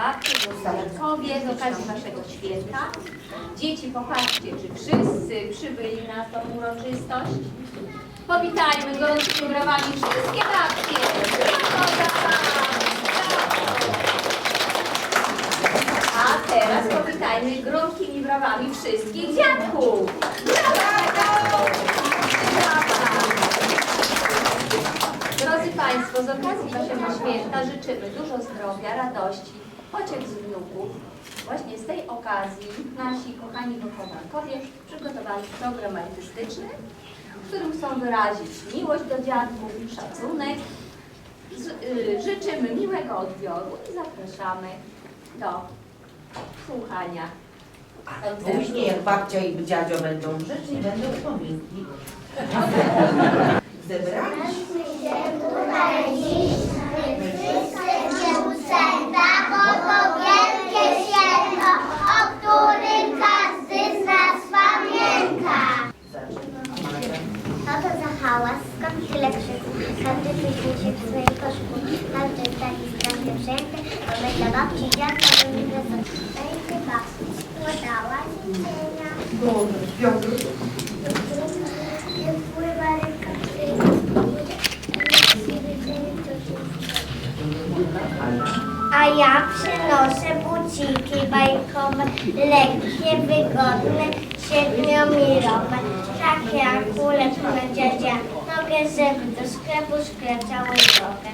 babcie, z okazji Waszego święta. Dzieci, popatrzcie, czy wszyscy przybyli na tą uroczystość. Powitajmy gorącymi brawami wszystkie babcie. A teraz powitajmy gromkimi brawami wszystkich dziadków. Brawo! Drodzy Państwo, z okazji Waszego święta życzymy dużo zdrowia, radości, pociech z wnuków. Właśnie z tej okazji nasi kochani wychowankowie przygotowali program artystyczny, w którym chcą wyrazić miłość do dziadków, szacunek. Z, y, życzymy miłego odbioru i zapraszamy do słuchania. A później jak babcia i dziadzio będą grzeczni, będą upominki. Zebraliśmy hałas? Skąd tyle krzyku? Każdy piśnie się w swojej koszku. Każdy taki strasznie przejęty, bo my dla babci dziadka robimy wesoło. Będzie babci składała życzenia. Jak pływa ręka A ja przynoszę buciki bajkowe, lekkie, wygodne, siedmiomilowe, takie jak ulepne dziadzia, nogę, żeby do sklepu skracały drogę.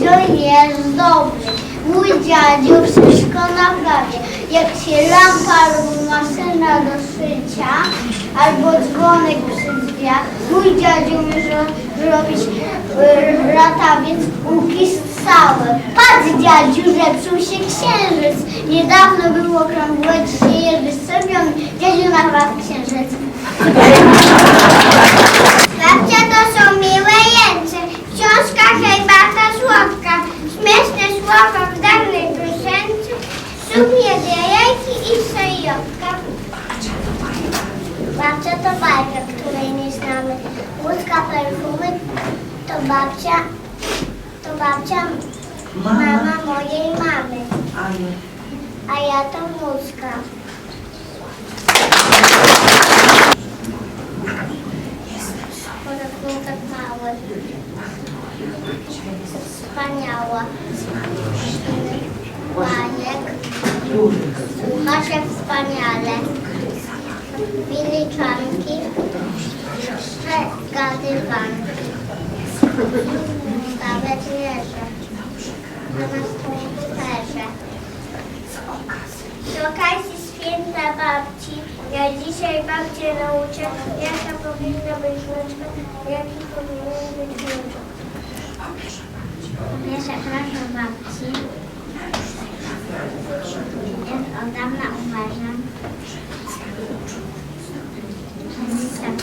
Dziadzio jest dobry. Mój dziadzio wszystko naprawia. Jak się lampa albo maszyna do szycia, albo dzwonek przy drzwiach, mój dziadzio umie zro- zrobić y, latawiec łuki całe. Patrz dziadziu, zepsuł się księżyc. Niedawno był okrągłe, dzisiaj jest wystawiony. Dziadziu naprawił księżyc. Perfumy to babcia, to babcia, mama mojej mamy, a ja to wnuczka. Porachunek mały. Wspaniała. Bajek. Słucha się wspaniale. Szczeka. Nawet jeżdżę. Na komputerze. Z okazji święta babci, ja dzisiaj babcię nauczę, jaka powinna być wnuczka, jaki powinien być wnuczek. Ja przepraszam babci. Jest od dawna uważam, że jestem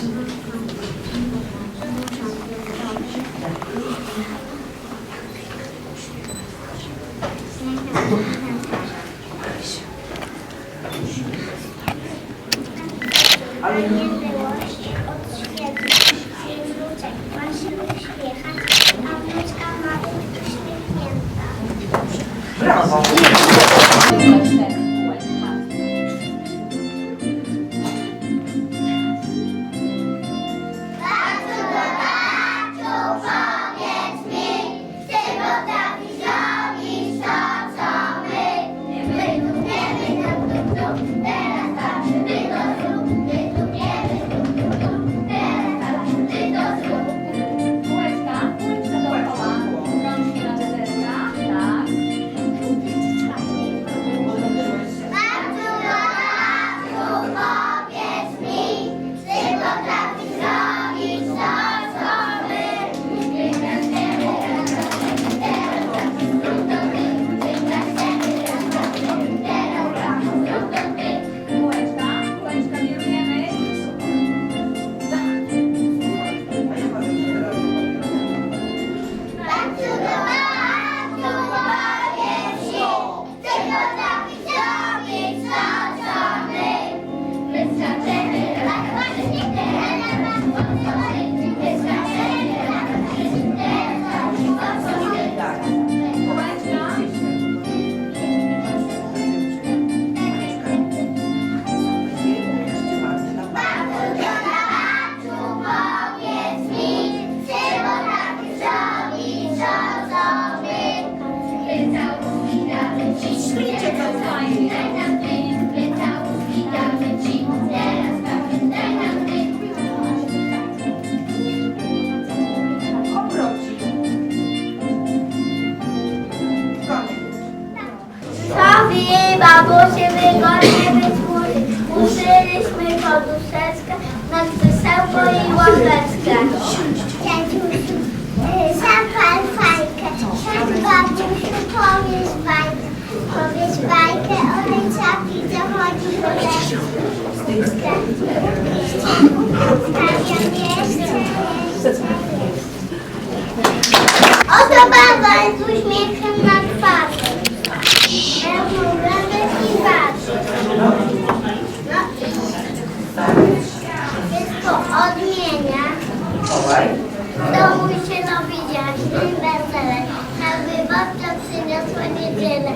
niedzielę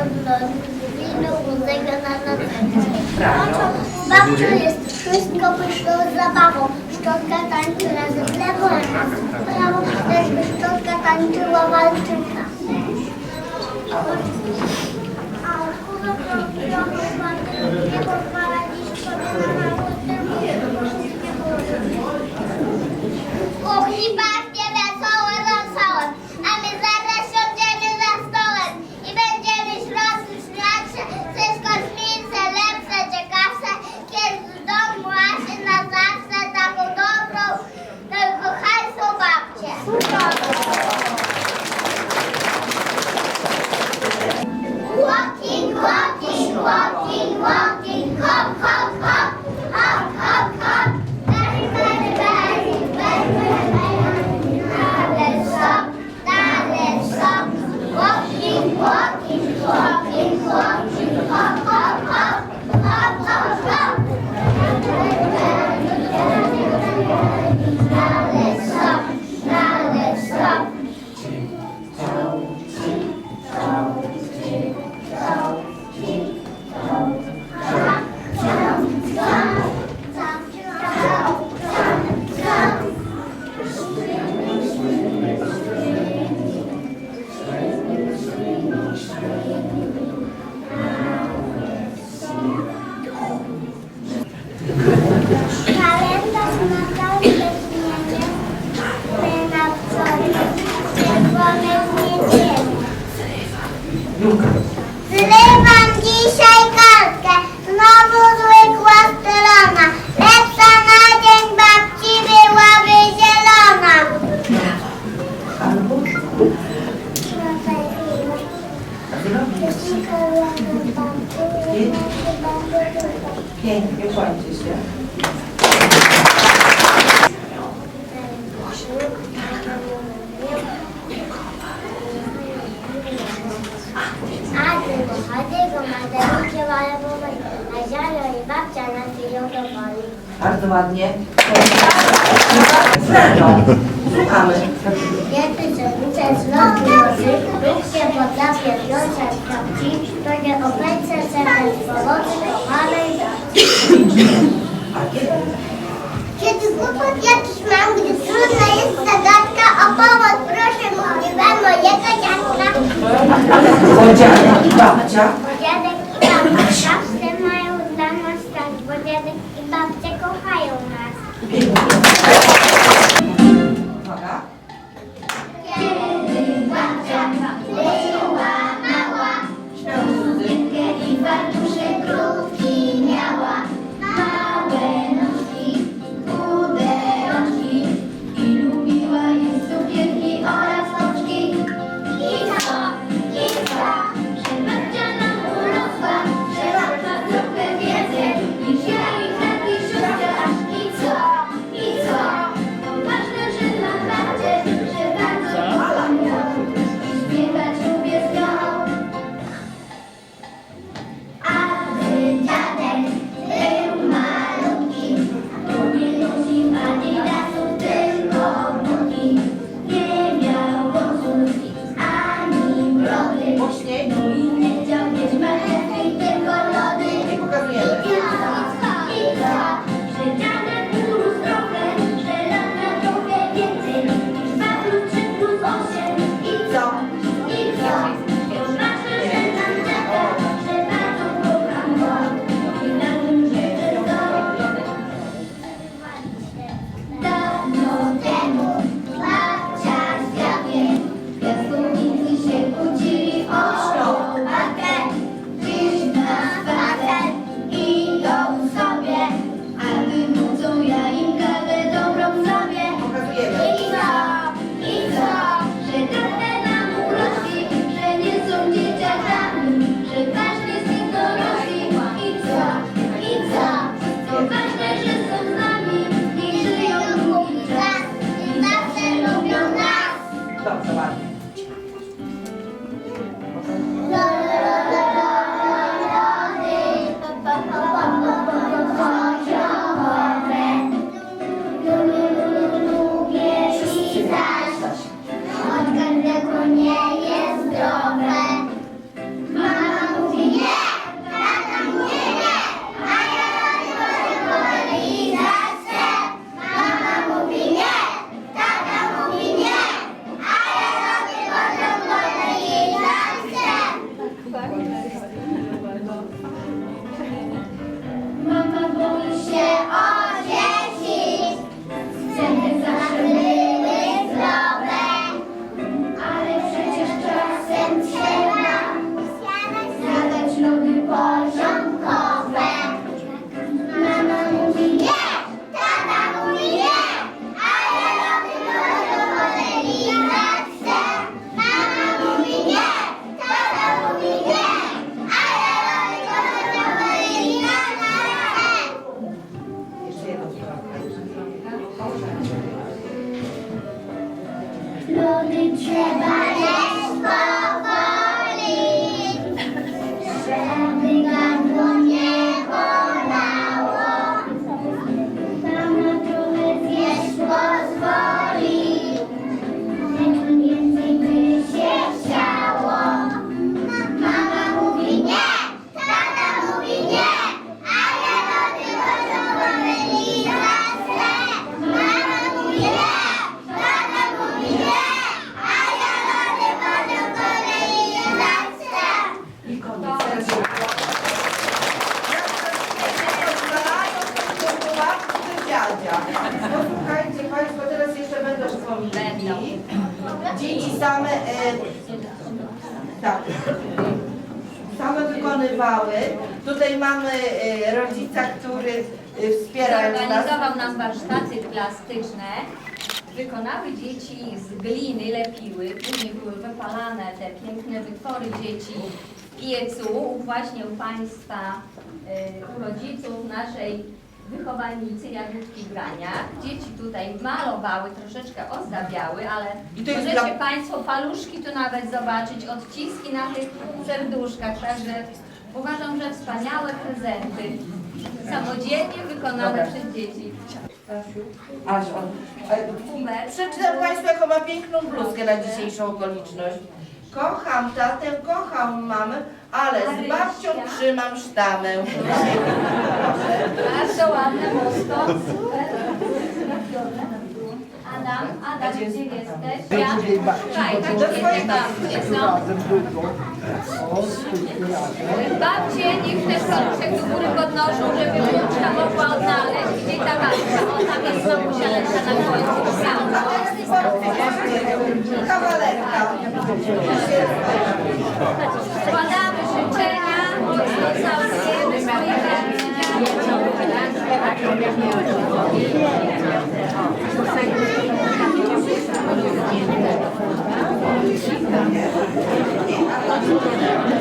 odnowimy ózego na nocę. Babciu jest wszystko pyszną zabawą. Szczotka tańczy razem w lewo, razem w prawo, też by szczotka tańczyła walczyka. A kurwa, kurwa, kurwa, nie pozwala dziś sobie na nauce. Och, nie bawię! now. Bardzo ładnie. Znaną. Słuchamy. Ja pisemnicę z lotu nożyk, się potrafię to nie obejdę serem z pomocy kochanej Kiedy kłopot jakiś mam, gdy trudna jest zagadka, o pomoc proszę mówiła mojego dziadka. Dziadek i babcia. Dziadek i babcia. Thank you. plastyczne wykonały dzieci z gliny, lepiły, później były wypalane te piękne wytwory dzieci w piecu właśnie u Państwa, y, u rodziców naszej wychowalnicy Jagódki Graniak. Dzieci tutaj malowały, troszeczkę ozdabiały, ale możecie dla... Państwo paluszki tu nawet zobaczyć, odciski na tych serduszkach, także uważam, że wspaniałe prezenty samodzielnie wykonane Dobra. przez dzieci. Hubert. Przeczytam Państwu, jaką ma piękną bluzkę na dzisiejszą okoliczność. Kocham tatę, kocham mamę, ale z babcią trzymam sztamę. Bardzo ładne mosto. Super. Adam, Adam, gdzie jesteś? Ja? Słuchaj, tak świetnie swojej babcie niech ten paluszek do góry podnoszą, żeby wnuczka mogła odnaleźć, gdzie ta babcia. O, tam jest znowu zialenka na końcu. Kawalerka. Składamy życzenia, mocno całujemy swoje Kawalerka. Obrigado.